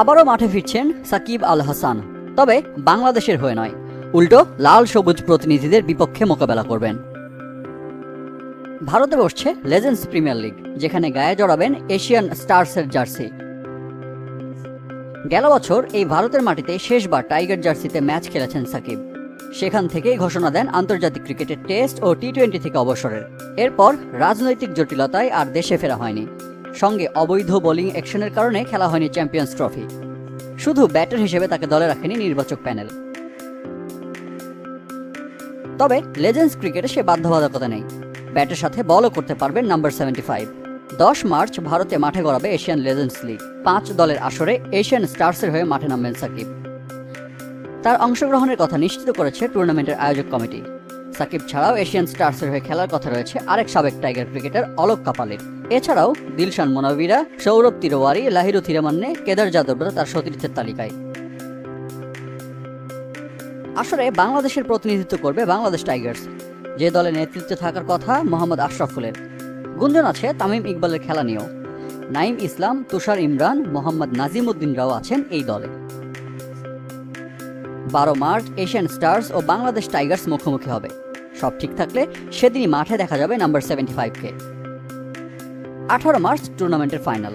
আবারও মাঠে ফিরছেন সাকিব আল হাসান। তবে বাংলাদেশের হয়ে নয়। উল্টো লাল সবুজ প্রতিনিধিদের বিপক্ষে মোকাবেলা করবেন। ভারতে বসছে লেজেন্ডস প্রিমিয়ার লিগ, যেখানে গায়ে জড়াবেন এশিয়ান স্টারসের জার্সি। গেল বছর এই ভারতের মাটিতে শেষবার টাইগার জার্সিতে ম্যাচ খেলেছেন সাকিব। সেখান থেকেই ঘোষণা দেন আন্তর্জাতিক ক্রিকেটের টেস্ট ও টি টোয়েন্টি থেকে অবসরের। এরপর রাজনৈতিক জটিলতায় আর দেশে ফেরা হয়নি। সঙ্গে অবৈধ বোলিং অ্যাকশনের কারণে খেলা হয়নি চ্যাম্পিয়ন্স ট্রফি। শুধু ব্যাটার হিসেবে তাকে দলে রাখেনি নির্বাচক প্যানেল। তবে লেজেন্ডস ক্রিকেটে সে বাধ্যবাধকতা নেই। ব্যাটের সাথে বলও করতে পারবেন নাম্বার সেভেন্টি ফাইভ। দশ মার্চ ভারতে মাঠে গড়াবে এশিয়ান লেজেন্ডস লিগ। পাঁচ দলের আসরে এশিয়ান স্টার্সের হয়ে মাঠে নামবেন সাকিব। তার অংশগ্রহণের কথা নিশ্চিত করেছে টুর্নামেন্টের আয়োজক কমিটি। সাকিব ছাড়াও এশিয়ান স্টার্সের হয়ে খেলার কথা রয়েছে আরেক সাবেক টাইগার ক্রিকেটার অলোক কাপালের। এছাড়াও দিলশান মোনাবিরা সৌরভ তিরোয়ারি, লাহিরু থিরামান্নে কেদার যাদবরা তার সতীর্থের তালিকায়। আসলে বাংলাদেশের প্রতিনিধিত্ব করবে বাংলাদেশ টাইগার্স। যে দলে নেতৃত্বে থাকার কথা মোহাম্মদ আশরাফুলের গুঞ্জন আছে তামিম ইকবালের খেলা নিয়েও। নাইম ইসলাম, তুষার ইমরান, মোহাম্মদ নাজিম উদ্দিনরাও আছেন এই দলে। বারো মার্চ এশিয়ান স্টার্স ও বাংলাদেশ টাইগার্স মুখোমুখি হবে। সব ঠিক থাকলে সেদিনই মাঠে দেখা যাবে নাম্বার সেভেন্টি ফাইভকে। আঠারো মার্চ টুর্নামেন্টের ফাইনাল